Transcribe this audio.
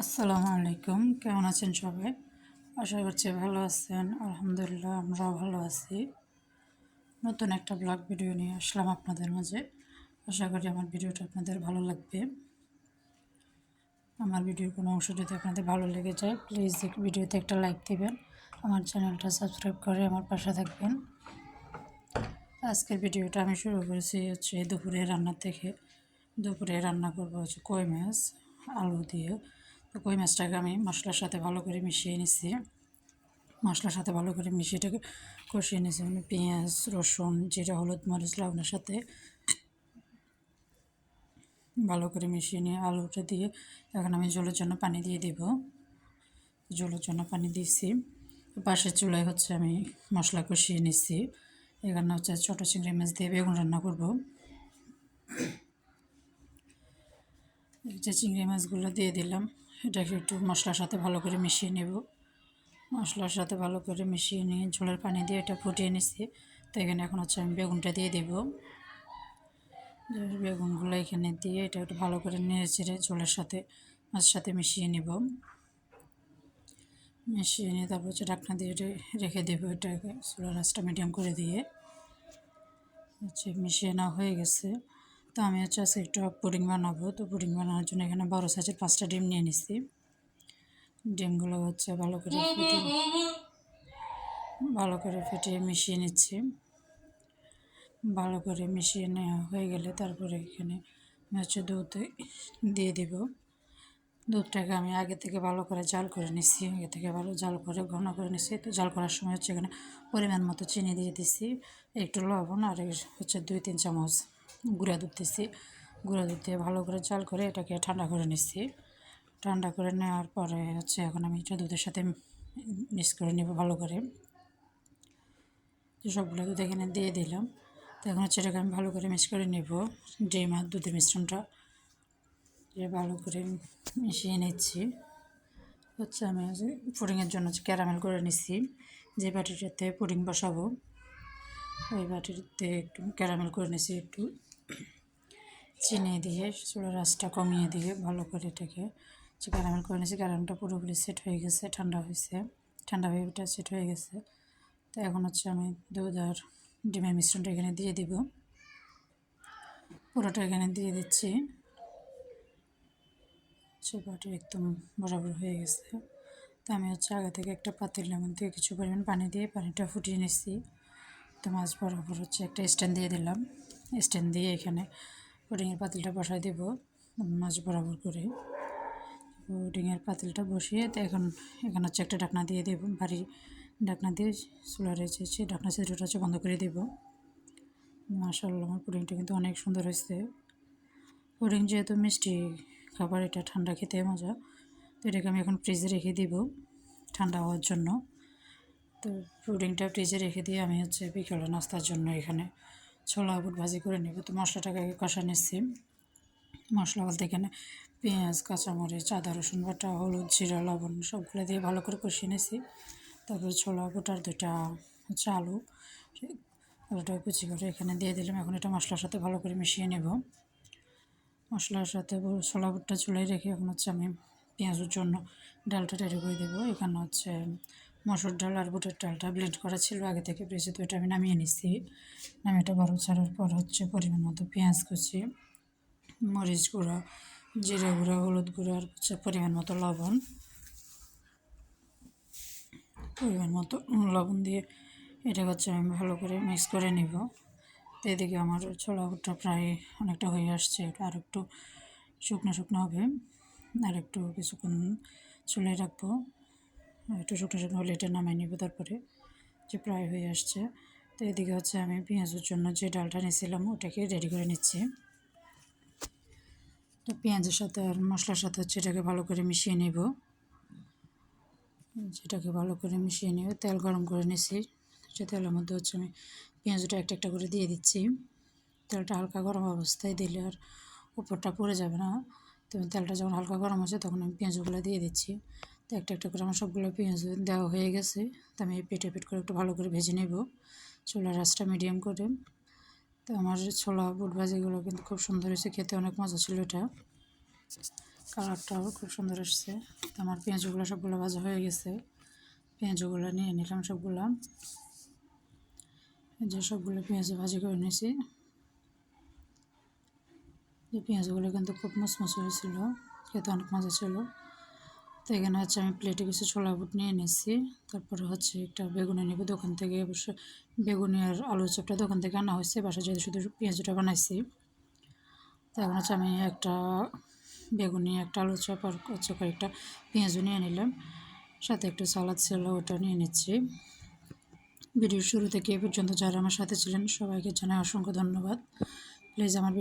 আসসালামু আলাইকুম। কেমন আছেন সবাই? আশা করছি ভালো আছেন। আলহামদুলিল্লাহ, আমরাও ভালো আছি। নতুন একটা ব্লগ ভিডিও নিয়ে আসলাম আপনাদের মাঝে। আশা করি আমার ভিডিওটা আপনাদের ভালো লাগবে। আমার ভিডিওর কোনো অংশ যদি আপনাদের ভালো লেগে যায় প্লিজ ভিডিওতে একটা লাইক দিবেন। আমার চ্যানেলটা সাবস্ক্রাইব করে আমার পাশে থাকবেন। আজকের ভিডিওটা আমি শুরু করেছি হচ্ছে দুপুরে রান্না থেকে। দুপুরে রান্না করব হচ্ছে কই মাছ, আলু দিয়ে। তো কই মাছটাকে আমি মশলার সাথে ভালো করে মিশিয়ে নিচ্ছি মশলার সাথে ভালো করে মিশিয়ে এটাকে কষিয়ে নিয়েছি মানে পেঁয়াজ, রসুন, জিরা, হলুদ, মরিচ, লবণের সাথে ভালো করে মিশিয়ে নিয়ে আলুটা দিয়ে এখন আমি জলের জন্য পানি দিয়ে দেব। জলের জন্য পানি দিয়েছি। পাশের চুলায় হচ্ছে আমি মশলা কষিয়ে নিচ্ছি এখানে হচ্ছে ছোটো চিংড়ি মাছ দিয়ে বেগুন রান্না করব। যে চিংড়ি মাছগুলো দিয়ে দিলাম। এটাকে একটু মশলার সাথে ভালো করে মিশিয়ে নেব। মশলার সাথে ভালো করে মিশিয়ে নিয়ে ঝোলের পানি দিয়ে এটা ফুটিয়ে নিচ্ছি। তো এখানে এখন হচ্ছে আমি বেগুনটা দিয়ে দেব। বেগুনগুলো এখানে দিয়ে এটা একটু ভালো করে নেড়ে চেড়ে ঝোলের সাথে, মাছের সাথে মিশিয়ে নেব। মিশিয়ে নিয়ে তারপর হচ্ছে ঢাকনা দিয়ে রেখে দেবো এটাকে, চুলার রাসটা মিডিয়াম করে দিয়ে। হচ্ছে মিশিয়ে নেওয়া হয়ে গেছে। তো আমি হচ্ছে আজকে একটু পুডিং বানাবো। তো পুডিং বানানোর জন্য এখানে বড়ো সাইজের পাঁচটা ডিম নিয়ে নিছি। ডিমগুলো হচ্ছে ভালো করে ভালো করে ফেটিয়ে মিশিয়ে নিচ্ছি। ভালো করে মিশিয়ে নেওয়া হয়ে গেলে তারপরে এখানে হচ্ছে দুধ দিয়ে দিব। দুধটাকে আমি আগে থেকে ভালো করে জাল করে নিচ্ছি আগে থেকে ভালো জাল করে ঘন করে নিচ্ছি তো জাল করার সময় হচ্ছে এখানে পরিমাণ মতো চিনি দিয়ে দিচ্ছি একটু লবণ আর হচ্ছে দুই, তিন চামচ। গুঁড়া দিচ্ছি গুঁড়া দুধ দিয়ে ভালো করে জাল করে এটাকে ঠান্ডা করে নিচ্ছি। ঠান্ডা করে নেওয়ার পরে হচ্ছে এখন আমি এটা দুধের সাথে মিক্স করে নেব ভালো করে। সবগুলো দুধ এখানে দিয়ে দিলাম। তো এখন হচ্ছে এটাকে আমি ভালো করে মিক্স করে নেব। ডিম আর দুধের মিশ্রণটা ভালো করে মিশিয়ে নিচ্ছি। হচ্ছে আমি হচ্ছে পুডিংয়ের জন্য হচ্ছে ক্যারামেল করে নিচ্ছি। যে বাটিটাতে পুডিং বসাবো, ওই বাটিতে একটু ক্যারামেল করে নিচ্ছি একটু। চিনি দিয়ে চুলার রাসটা কমিয়ে দিয়ে ভালো করে এটাকে যে করে নিয়েছি ক্যারামেলটা পুরোপুরি সেট হয়ে গেছে, ঠান্ডা হয়েছে। ঠান্ডা হয়ে ওটা সেট হয়ে গেছে। তো এখন হচ্ছে আমি দুধ আর ডিমের মিশ্রণটা এখানে দিয়ে দিব। পুরোটা এখানে দিয়ে দিচ্ছি। সে একদম বরাবর হয়ে গেছে। তো আমি হচ্ছে আগে থেকে একটা পাতিলের মধ্যে কিছু পরিমাণ পানি দিয়ে পানিটা ফুটিয়ে নিচ্ছি তো মাছ বরাবর হচ্ছে একটা স্ট্যান্ড দিয়ে দিলাম। স্ট্যান্ড দিয়ে এখানে পুডিংয়ের পাতিলটা বসাই দেব, মাছ বরাবর করে। পুডিংয়ের পাতিলটা বসিয়ে তো এখন এখানে হচ্ছে একটা ঢাকনা দিয়ে দেবো ভারী ঢাকনা দিয়ে চুলা রয়েছে ঢাকনা ছিদ্রটা হচ্ছে বন্ধ করে দেব। মাসাল্লাহ আমার পুডিংটা কিন্তু অনেক সুন্দর হয়েছে। পুডিং যেহেতু মিষ্টি খাবার, এটা ঠান্ডা খেতে মজা, তো এটাকে আমি এখন ফ্রিজে রেখে দিব ঠান্ডা হওয়ার জন্য। তো পুডিংটা ফ্রিজে রেখে দিয়ে আমি হচ্ছে বিকেলে নাস্তার জন্য এখানে ছোলা, বুট ভাজি করে নেব। তো মশলাটাকে কষা নিচ্ছি। মশলা বলতে এখানে পেঁয়াজ, কাঁচামরিচ, আদা, রসুন বাটা, হলুদ, জিরা, লবণ সবগুলো দিয়ে ভালো করে কষিয়ে নিয়েছি তারপরে ছোলা বুটার দুটা হচ্ছে আলু আলুটা কুচি করে এখানে দিয়ে দিলাম। এখন এটা মশলার সাথে ভালো করে মিশিয়ে নেব। মশলার সাথে ছোলা, বুটটা চুলাই রেখে এখন হচ্ছে আমি পেঁয়াজের জন্য ডালটা রেডি করে দেবো। এখানে হচ্ছে মসুর ডাল আর বুটের ডালটা ব্লেন্ড করা ছিল, আগে থেকে পেয়েছি তো এটা আমি নামিয়ে নিচ্ছি নামিয়ে এটা বড় ছাড়ার পর হচ্ছে পরিমাণ মতো পেঁয়াজ কুচি, মরিচ গুঁড়ো, জিরে গুঁড়ো, হলুদ গুঁড়ো আর হচ্ছে পরিমাণ মতো লবণ। পরিমাণ মতো লবণ দিয়ে এটা হচ্ছে আমি ভালো করে মিক্স করে নিব। এদিকে আমার ছোলা বুটটা প্রায় অনেকটা হয়ে আসছে, এটা আর একটু শুকনো শুকনো হবে। আর একটু কিছুক্ষণ চুলে রাখব। একটু শুকনো শুকনো হলে এটা নামাই নিব তারপরে, যে প্রায় হয়ে আসছে। তো এদিকে হচ্ছে আমি পেঁয়াজের জন্য যে ডালটা নিয়েছিলাম, ওটাকে রেডি করে নিচ্ছি। তো পেঁয়াজের সাথে আর মশলার সাথে হচ্ছে এটাকে ভালো করে মিশিয়ে নেব। যেটাকে ভালো করে মিশিয়ে নিয়ে তেল গরম করে নিছি সে তেলের মধ্যে হচ্ছে আমি পেঁয়াজটা একটা একটা করে দিয়ে দিচ্ছি। তেলটা হালকা গরম অবস্থায় দিলে আর উপরটা পড়ে যাবে না। তো তেলটা যখন হালকা গরম হচ্ছে তখন আমি পেঁয়াজগুলো দিয়ে দিচ্ছি। তো একটা একটা করে আমার সবগুলো পেঁয়াজ দেওয়া হয়ে গেছে। তো আমি পেটে পেট করে একটু ভালো করে ভেজে নেব। ছোলার রাসটা মিডিয়াম করে। তো আমার ছোলা বুট ভাজিগুলো কিন্তু খুব সুন্দর হয়েছে। খেতে অনেক মজা ছিল এটা। কালারটাও খুব সুন্দর আসছে। তো আমার পেঁয়াজগুলো সবগুলো ভাজা হয়ে গেছে। পেঁয়াজগুলো নিয়ে নিলাম সবগুলো। যে সবগুলো পেঁয়াজ ভাজি করে নিয়েছি। যে পেঁয়াজগুলো কিন্তু খুব মুসমুস হয়েছিল। খেতে অনেক মজা ছিল। তো এখানে হচ্ছে আমি প্লেটে কিছু ছোলা বুট নিয়ে নিয়েছি তারপরে হচ্ছে একটা বেগুনি নেব। দোকান থেকে অবশ্য বেগুনি আর আলু চপটা দোকান থেকে আনা হয়েছে। বাসা যেহেতু শুধু পেঁয়াজটা বানাইছি। তো এখন হচ্ছে আমি একটা বেগুনি, একটা আলু চপ আর হচ্ছে কয়েকটা পেঁয়াজও নিয়ে নিলাম। সাথে একটু সালাদ ছিল, ওটা নিয়ে নিচ্ছি। ভিডিওর শুরু থেকে এ পর্যন্ত যারা আমার সাথে ছিলেন, সবাইকে জানাই অসংখ্য ধন্যবাদ। প্লিজ আমার